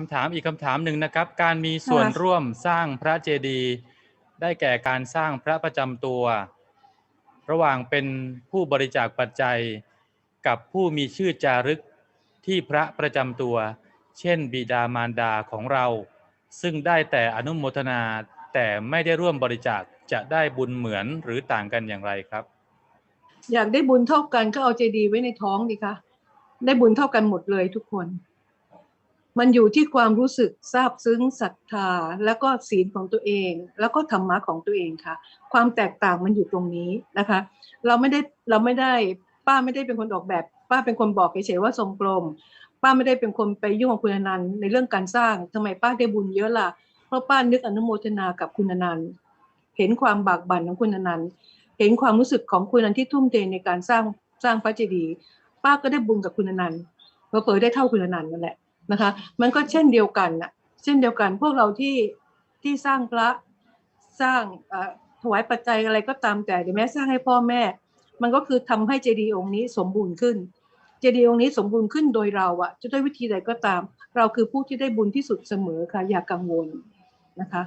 คำถามอีกคำถามหนึ่งนะครับ การมีส่วนค่ะร่วมสร้างพระเจดีย์ได้แก่การสร้างพระประจำตัว ระหว่างเป็นผู้บริจาคปัจจัย กับผู้มีชื่อจารึกที่พระประจำตัว เช่น บิดามารดาของเรา ซึ่งได้แต่อนุโมทนาแต่ไม่ได้ร่วมบริจาคจะได้บุญเหมือนหรือต่างกันอย่างไรครับ อยากได้บุญเท่ากันก็เอาเจดีย์ไว้ในท้องดีคะได้บุญเท่ากันหมดเลยทุกคน มันอยู่ที่ความรู้สึกซาบซึ้งศรัทธา แล้วก็ศีลของตัวเอง แล้วก็ธรรมะของตัวเองค่ะ ความแตกต่างมันอยู่ตรงนี้นะคะ เราไม่ได้เราไม่ได้ป้าไม่ได้เป็นคนออกแบบ ป้าเป็นคนบอกเฉยๆว่าทรงกลม ป้าไม่ได้เป็นคนไปยุ่งกับคุณอนันต์ในเรื่องการสร้างทำไมป้าได้บุญเยอะล่ะเพราะป้านึกอนุโมทนากับคุณอนันต์เห็นความบากบั่นของคุณอนันต์เห็นความรู้สึกของคุณอนันต์ที่ทุ่มเทในการสร้างสร้างพระเจดีย์ป้าก็ได้บุญกับคุณอนันต์เผลอๆได้เท่าคุณอนันต์นั่นแหละ นะคะ มันก็เช่นเดียวกันน่ะเช่นเดียวกันพวกเราที่ที่สร้างพระสร้างถวายปัจจัยอะไรก็ตามแต่หรือแม้สร้างให้พ่อแม่ มันก็คือทำให้เจดีย์องค์นี้สมบูรณ์ขึ้น เจดีย์องค์นี้สมบูรณ์ขึ้นโดยเราอะจะด้วยวิธีใดก็ตาม เราคือผู้ที่ได้บุญที่สุดเสมอค่ะอย่ากังวลนะคะ